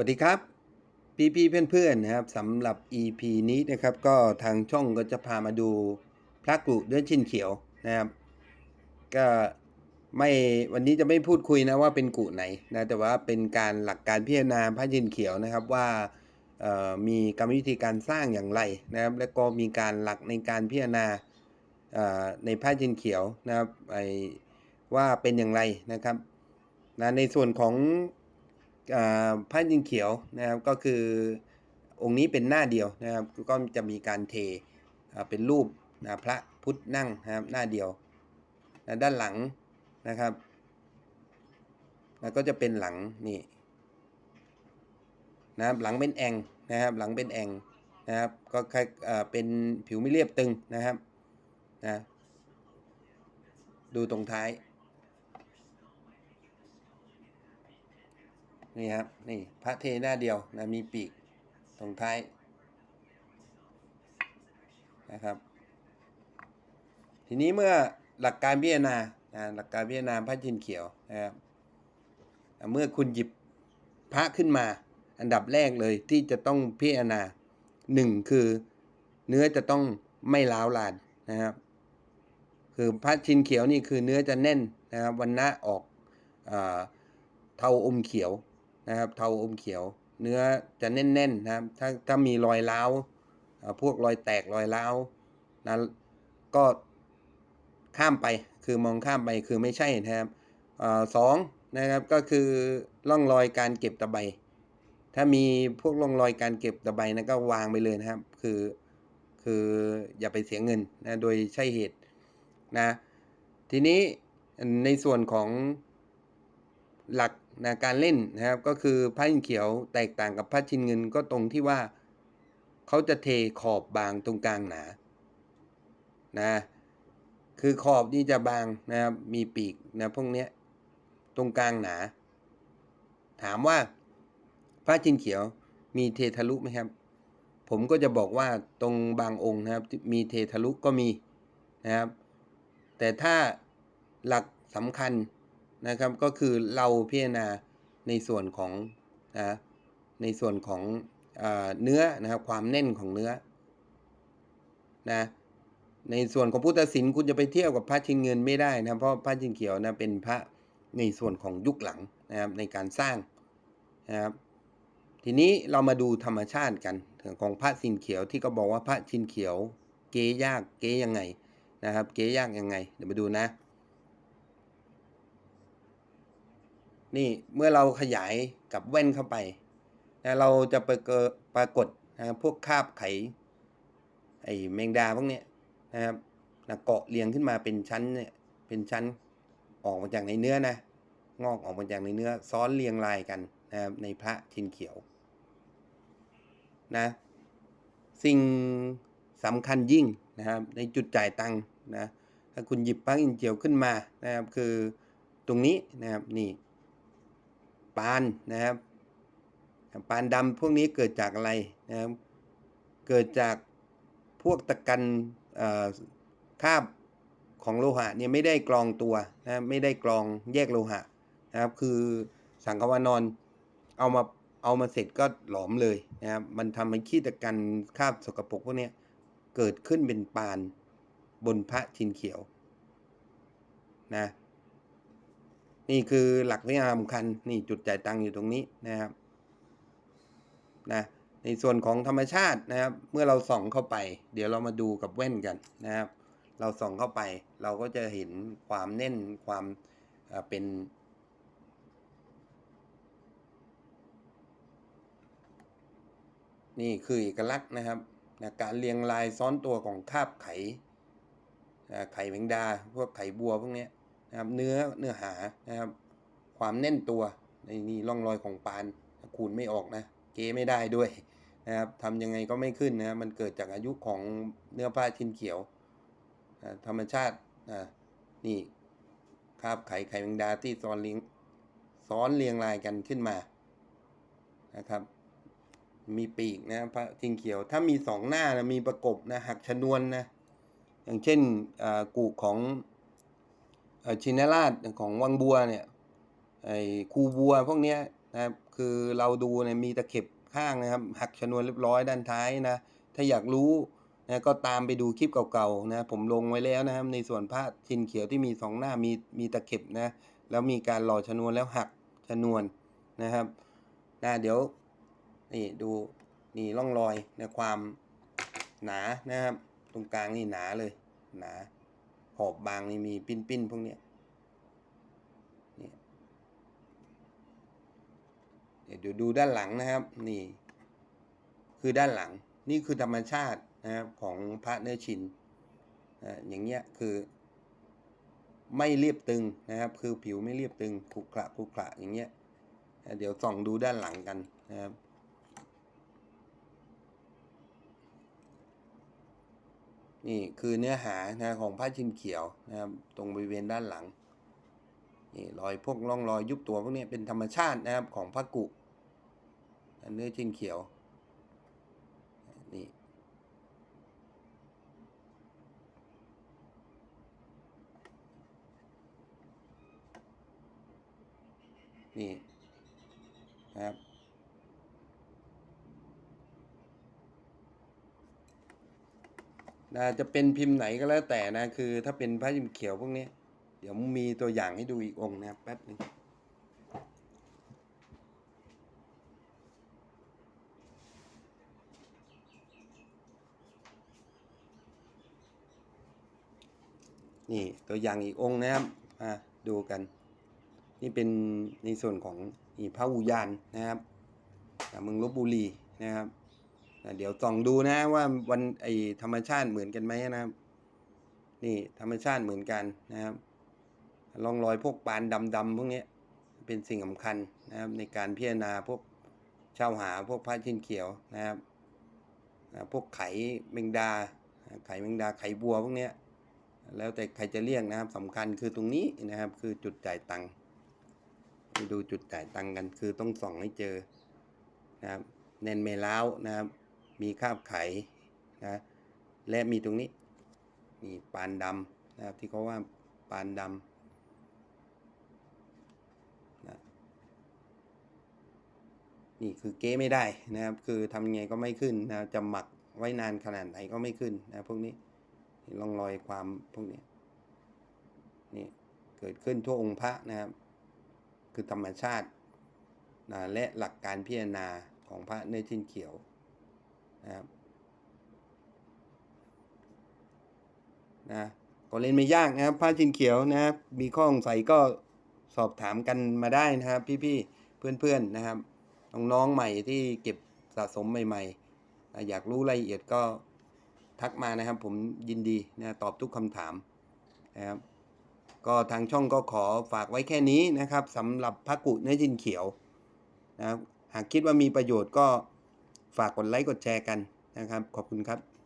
วัสดีครับ พี่พี่ๆเพื่อนๆนะครับสำหรับ EP นี้นะครับ ก็ทางช่องก็จะพามาดูพระกรุเนื้อชิ้นเขียวนะครับ ก็ไม่วันนี้จะไม่พูดคุยนะว่าเป็นกุไหนนะแต่ว่าเป็นการหลักการพิจารณาพระยินเขียวนะครับว่ามีกรรมวิธีการสร้างอย่างไรนะครับ และก็มีการหลักในการพิจารณาในพระยินเขียวนะครับว่าเป็นอย่างไรนะครับนะในส่วนของ พระยินเขียวนะครับก็คือองค์นี้เป็นหน้าเดียวนะครับก็จะมีการเทเป็นรูปนะพระพุทธนั่งนะครับหน้าเดียวนะด้านหลังนะครับแล้วก็จะเป็นหลังนี่นะครับหลังเป็นแองนะครับหลังเป็นแองนะครับก็คล้ายอ่าเป็นผิวไม่เรียบตึงนะครับนะดูตรงท้าย นี่ครับนี่พระเทหน้าเดียวนะมีปีกตรงท้ายนะครับ ทีนี้เมื่อหลักการพิจารณาหลักการพิจารณาพระจินเขียวนะครับเมื่อคุณหยิบพระขึ้นมา อันดับแรกเลยที่จะต้องพิจารณาหนึ่งคือเนื้อจะต้องไม่ล้าวลานนะครับ คือพระชินเขียวนี่คือเนื้อจะแน่นนะครับวันนะออกเทาอมเขียว นะครับเทาอมเขียว เนื้อจะแน่นๆนะครับถ้าถ้ามีรอยร้าวพวกรอยแตกรอยร้าวนะก็ข้ามไปคือมองข้ามไปคือไม่ใช่นะครับอสองนะครับก็คือร่องรอยการเก็บตะไบถ้ามีพวกร่องรอยการเก็บตะไบนะก็วางไปเลยนะครับ คือคืออย่าไปเสียเงินนะโดยใช่เหตุนะทีนี้ในส่วนของหลัก นะการเล่นนะครับก็คือพระชินเขียวแตกต่างกับพระชินเงินก็ตรงที่ว่าเขาจะเทขอบบางตรงกลางหนานะคือขอบนี่จะบางนะครับมีปีกนะพวกเนี้ยตรงกลางหนา ถามว่าพระชินเขียวมีเททะลุไหมครับ ผมก็จะบอกว่าตรงบางองค์นะครับมีเททะลุก็มีนะครับ แต่ถ้าหลักสำคัญ นะครับก็คือเราพิจารณาในส่วนของนะในส่วนของอเนื้อนะครับความแน่นของเนื้อนะในส่วนของพุทธศิลป์คุณจะไปเที่ยวกับพระชินเงินไม่ได้นะเพราะพระชินเขียวนะเป็นพระในส่วนของยุคหลังนะครับในการสร้างนะครับทีนี้เรามาดูธรรมชาติกันของพระชินเขียวที่ก็บอกว่าพระชินเขียวเก๊ยากเก๊ยังไงนะครับ เก๊ยากยังไง เดี๋ยวมาดูนะ นี่เมื่อเราขยายกับแว่นเข้าไปนะเราจะไปเกปรากฏนะพวกคาบไขไอ้แมงดาพวกเนี้ยนะครับนะเกาะเรียงขึ้นมาเป็นชั้นเนี่ยเป็นชั้นออกมาจากในเนื้อนะงอกออกมาจากในเนื้อซ้อนเรียงรายกันนะครับในพระชินเขียวนะสิ่งสำคัญยิ่งนะครับในจุดจ่ายตังค์นะถ้าคุณหยิบปลั๊กอินเจียวขึ้นมานะครับคือตรงนี้นะครับนี่ ปานนะครับปานดำพวกนี้เกิดจากอะไรนะครับ เกิดจากพวกตะกันอ่อคาบของโลหะเนี่ยไม่ได้กรองตัวนะไม่ได้กรองแยกโลหะนะครับ คือสังคาวานอนเอามาเอามาเสร็จก็หลอมเลยนะครับ มันทำให้ขี้ตะกันคาบสกปรกพวกนี้เกิดขึ้นเป็นปานบนพระชินเขียวนะ นี่คือหลักวิชาสำคัญนี่จุดจ่ายตังค์อยู่ตรงนี้นะครับนะในส่วนของธรรมชาตินะครับ เมื่อเราส่องเข้าไป เดี๋ยวเรามาดูกับแว่นกันนะครับ เราส่องเข้าไป เราก็จะเห็นความแน่นความเอ่อเป็น นี่คือเอกลักษณ์นะครับนะการเรียงรายซ้อนตัวของคาบไข่ไข่แมงดา พวกไข่บัวพวกนี้ นะครับเนื้อเนื้อหานะครับความแน่นตัวในนี่ร่องรอยของปานขูดไม่ออกนะเกไม่ได้ด้วยนะครับทำยังไงก็ไม่ขึ้นนะมันเกิดจากอายุของเนื้อผ้าชิ้นเขียว ธรรมชาตินี่คาบไข่ไข่แมงดาที่ซ้อนเรียงซ้อนเรียงรายกันขึ้นมานะครับ มีปีกนะพระทิงเขียว ถ้ามีสองหน้านะมีประกบนะหักชนวนนะอย่างเช่นอ่ากูของ ชินราชของวังบัวเนี่ยไอ้คูบัวพวกเนี้ยนะครับคือเราดูเนี่ยมีตะเข็บข้างนะครับ หักชนวนเรียบร้อยด้านท้ายนะ ถ้าอยากรู้นะก็ตามไปดูคลิปเก่าๆนะผมลงไว้แล้วนะครับ ในส่วนผ้าชินเขียวที่มีสองหน้ามีมีตะเข็บนะแล้วมีการหล่อชนวนแล้วหักชนวนนะครับนะเดี๋ยวนี่ดูนี่ร่องรอยในะความหนานะครับ ตรงกลางนี่หนาเลยหนา ขอบบางนี่มีปิ้นปิ้นๆพวกเนี้ยนี่เดี๋ยวดูด้านหลังนะครับนี่ คือด้านหลังนี่คือธรรมชาตินะครับของพระเนื้อชินอ่อย่างเงี้ยคือ ไม่เรียบตึงนะครับ คือผิวไม่เรียบตึงขรุขระขรุขระอย่างเงี้ยเดี๋ยวส่องดูด้านหลังกันนะครับ นี่คือเนื้อหานะของผ้าชินเขียวนะครับตรงบริเวณด้านหลังนี่รอยพวกร่องรอยยุบตัวพวกนี้เป็นธรรมชาตินะครับของพระกุเนื้อชินเขียวนี่นี่นะครับ นะจะเป็นพิมพ์ไหนก็แล้วแต่นะ คือถ้าเป็นพระพิมพ์เขียวพวกนี้ เดี๋ยวมีตัวอย่างให้ดูอีกองค์นะแป๊บหนึงนี่ตัวอย่างอีกองค์นะครับมาดูกัน นี่เป็นในส่วนของนี่พระอุยานนะครับจากเมืองลบบุรีนะครับ เดี๋ยวส่องดูนะว่าวันไอธรรมชาติเหมือนกันไหมนะครับ นี่ธรรมชาติเหมือนกันนะครับร่องรอยพวกปานดำๆพวกนี้เป็นสิ่งสำคัญนะครับในการพิจารณาพวกเช่าหาพวกผ้าชิ้นเขียวนะครับพวกไขแมงดา ไขแมงดาไข่บัวพวกนี้แล้วแต่ใครจะเรียกนะครับสำคัญคือตรงนี้นะครับ คือจุดจ่ายตังค์ไปดูจุดจ่ายตังค์กันคือต้องส่องให้เจอนะครับแน่นไม่ล้าวนะครับ มีคาบไขนะและมีตรงนี้นี่ปานดำนะครับที่เขาว่าปานดำนะนี่คือเก้ไม่ได้นะครับ คือทำยังไงก็ไม่ขึ้นนะจะหมักไว้นานขนาดไหนก็ไม่ขึ้นนะพวกนี้นี่ร่องรอยความพวกนี้นี่เกิดขึ้นทั่วองค์พระนะครับ คือธรรมชาตินะและหลักการพิจารณาของพระเนื้อชิ้นเขียว นะครับนะก็เล่นไม่ยากนะครับผ้าชินเขียวนะครับ มีข้อสงสัยก็สอบถามกันมาได้นะครับ พี่ๆเพื่อนๆนะครับน้องๆใหม่ที่เก็บสะสมใหม่ๆอะอยากรู้รายละเอียดก็ทักมานะครับ ผมยินดีนะตอบทุกคำถามนะครับก็ทางช่องก็ขอฝากไว้แค่นี้นะครับสำหรับพระกุเนื้อจินเขียวนะครับหากคิดว่ามีประโยชน์ก็ ฝากกดไลค์กดแชร์กันนะครับ ขอบคุณครับ